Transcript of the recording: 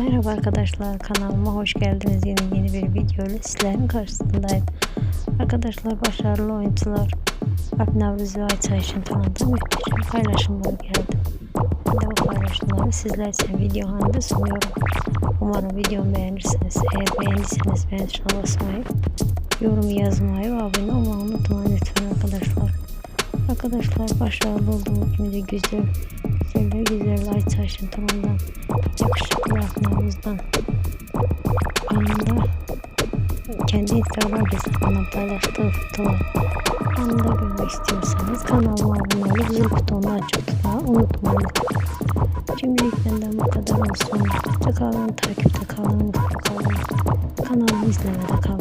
Merhaba arkadaşlar kanalıma hoş geldiniz. Yeni yeni bir video ile sizlerin karşısındayım. Arkadaşlar başarılı oyuncular Alp Navruz ve Ayça için tanıdığım muhteşem paylaşımları geldi. Ben bu paylaşımları sizler için video halinde sunuyorum. Umarım videomu beğenirsiniz. Eğer beğendiyseniz beğen tuşuna basmayı, yorum yazmayı ve abone olmayı unutmayın lütfen arkadaşlar. Arkadaşlar başarılı olduğum gibi de güzel, güzeller güzel Ayça için tamamdan yakışıklı aklımızdan anında kendi Instagram hesabına paylaştığı fotoğrafı anında görmek istiyorsanız kanalıma abone olup zil butonunu açıp tutmayı unutmayın. Şimdilik benden bu kadar olsun. Hoşça kalın, takipte kalın, mutlu kalın. Kanalımı izlemede kalın.